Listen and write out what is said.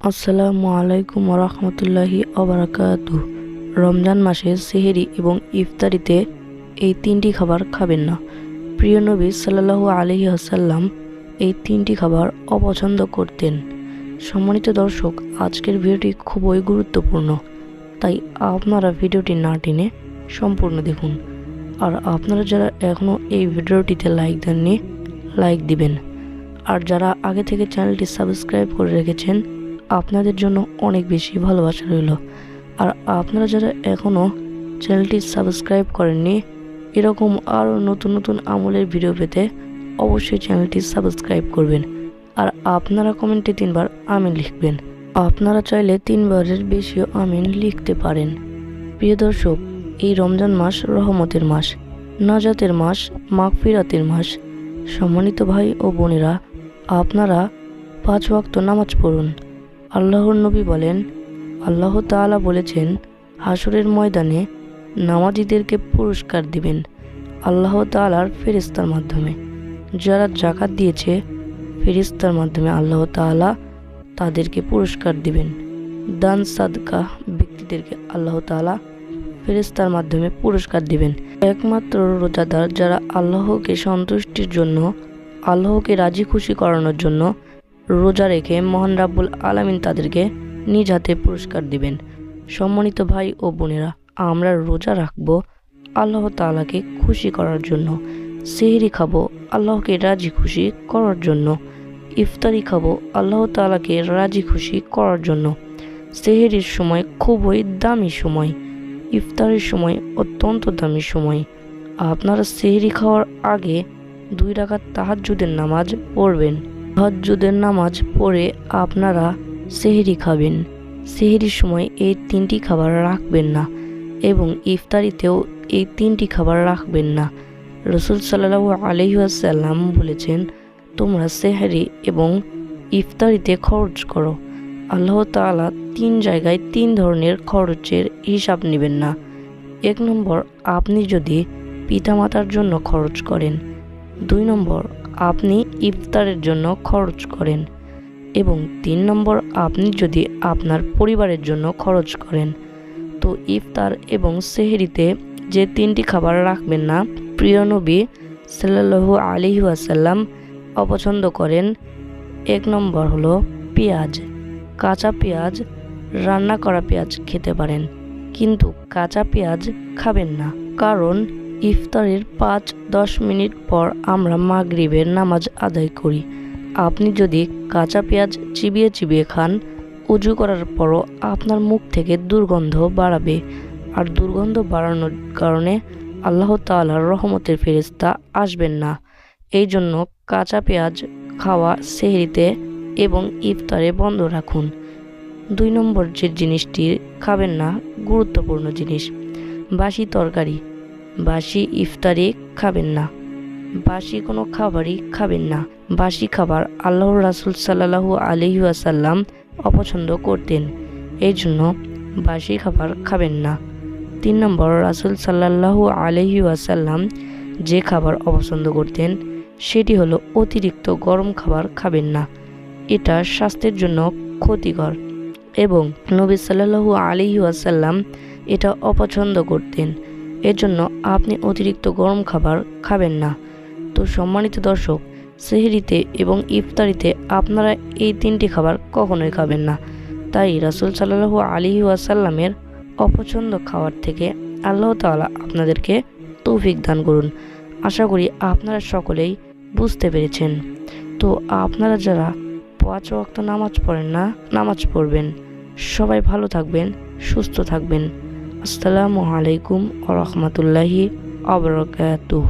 আসসালামু আলাইকুম রহমতুল্লাহি অবরাকাতু রমজান মাসে সেহেরি এবং ইফতারিতে এই তিনটি খাবার খাবেন না। প্রিয় নবী সাল্লাল্লাহু আলহি আসাল্লাম এই তিনটি খাবার অপছন্দ করতেন। সম্মানিত দর্শক, আজকের ভিডিওটি খুবই গুরুত্বপূর্ণ, তাই আপনারা ভিডিওটি না টেনে সম্পূর্ণ দেখুন। আর আপনারা যারা এখনও এই ভিডিওটিতে লাইক দেননি, লাইক দিবেন। আর যারা আগে থেকে চ্যানেলটি সাবস্ক্রাইব করে রেখেছেন আপনাদের জন্য অনেক বেশি ভালোবাসা রইল। আর আপনারা যারা এখনও চ্যানেলটি সাবস্ক্রাইব করেননি, এরকম আরও নতুন নতুন আমলের ভিডিও পেতে অবশ্যই চ্যানেলটি সাবস্ক্রাইব করবেন। আর আপনারা কমেন্টে তিনবার আমিন লিখবেন। আপনারা চাইলে তিনবারের বেশিও আমিন লিখতে পারেন। প্রিয় দর্শক, এই রমজান মাস রহমতের মাস, নাজাতের মাস, মাগফিরাতের মাস। সম্মানিত ভাই ও বোনেরা, আপনারা পাঁচ ওয়াক্ত নামাজ পড়ুন। আল্লাহর নবী বলেন, আল্লাহ তাআলা বলেছেন হাসরের ময়দানে নামাজিদেরকে পুরস্কার দিবেন আল্লাহ তাআলার ফেরেস্তার মাধ্যমে। যারা জাকাত দিয়েছে ফেরিস্তার মাধ্যমে আল্লাহ তাআলা তাদেরকে পুরস্কার দিবেন। দান, সাদকা ব্যক্তিদেরকে আল্লাহ তাআলা ফেরেস্তার মাধ্যমে পুরস্কার দিবেন। একমাত্র রোজাদার যারা আল্লাহকে সন্তুষ্টির জন্য, আল্লাহকে রাজি খুশি করানোর জন্য রোজা রেখে মহান রাব্বুল আলামিন তাদেরকে নিজ হাতে পুরস্কার দিবেন। সম্মানিত ভাই ও বোনেরা, আমরা রোজা রাখব আল্লাহ তাআলাকে খুশি করার জন্য, সেহরি খাব আল্লাহকে রাজি খুশি করার জন্য, ইফতারি খাব আল্লাহ তাআলাকে রাজি খুশি করার জন্য। সেহেরির সময় খুবই দামি সময়, ইফতারের সময় অত্যন্ত দামি সময়। আপনারা সেহরি খাওয়ার আগে দুই রাকাত তাহাজ্জুদের নামাজ পড়বেন। তাহাজ্জুদের নামাজ পড়ে আপনারা সেহরি খাবেন। সেহরির সময় এই তিনটি খাবার রাখবেন না এবং ইফতারিতেও এই তিনটি খাবার রাখবেন না। রসুল সাল্লাহ আলহিহাসাল্লাম বলেছেন, তোমরা সেহরি এবং ইফতারিতে খরচ করো। আল্লাহ তাআলা তিন জায়গায় তিন ধরনের খরচের হিসাব নেবেন না। এক নম্বর, আপনি যদি পিতামাতার জন্য খরচ করেন। দুই নম্বর আপনি ইফতারের জন্য খরচ করেন এবং তিন নম্বর, আপনি যদি আপনার পরিবারের জন্য খরচ করেন। তো ইফতার এবং সেহরিতে যে তিনটি খাবার রাখবেন না, প্রিয় নবী সাল্লাল্লাহু ওয়াসাল্লাম অপছন্দ করেন। এক নম্বর হলো পেঁয়াজ। কাঁচা পেঁয়াজ, রান্না করা পেঁয়াজ খেতে পারেন, কিন্তু কাঁচা পেঁয়াজ খাবেন না। কারণ ইফতারের পাঁচ, দশ মিনিট পর আমরা মাগরিবের নামাজ আদায় করি। আপনি যদি কাঁচা পেঁয়াজ চিবিয়ে চিবিয়ে খান, উজু করার পরও আপনার মুখ থেকে দুর্গন্ধ বাড়াবে। আর দুর্গন্ধ বাড়ানোর কারণে আল্লাহ তাআলার রহমতের ফেরেস্তা আসবেন না। এই জন্য কাঁচা পেঁয়াজ খাওয়া সেহরিতে এবং ইফতারে বন্ধ রাখুন। দুই নম্বর যে জিনিসটি খাবেন না, গুরুত্বপূর্ণ জিনিস, বাসি তরকারি। বাসি ইফতারি খাবেন না। বাসি কোনো খাবারই খাবেন না। বাসি খাবার আল্লাহর রাসুল সাল্লাহু আলহি আসাল্লাম অপছন্দ করতেন। এই জন্য বাসি খাবার খাবেন না। তিন নম্বর, রাসুল সাল্লাহু আলহি আসাল্লাম যে খাবার অপছন্দ করতেন, সেটি হলো অতিরিক্ত গরম খাবার খাবেন না। এটা স্বাস্থ্যের জন্য ক্ষতিকর এবং নবী সাল্লাহু আলহি আসাল্লাম এটা অপছন্দ করতেন। এর জন্য আপনি অতিরিক্ত গরম খাবার খাবেন না। তো সম্মানিত দর্শক, সেহরিতে এবং ইফতারিতে আপনারা এই তিনটি খাবার কখনোই খাবেন না। তাই রাসুল সাল্লাহু আলী ওয়াসাল্লামের অপছন্দ খাবার থেকে আল্লাহ তাআলা আপনাদেরকে তৌফিক দান করুন। আশা করি আপনারা সকলেই বুঝতে পেরেছেন। তো আপনারা যারা পাঁচ ওয়াক্ত নামাজ পড়েন না, নামাজ পড়বেন। সবাই ভালো থাকবেন, সুস্থ থাকবেন। আসসালামু আলাইকুম আ রহমতুল্লাহি আবরকাতুহ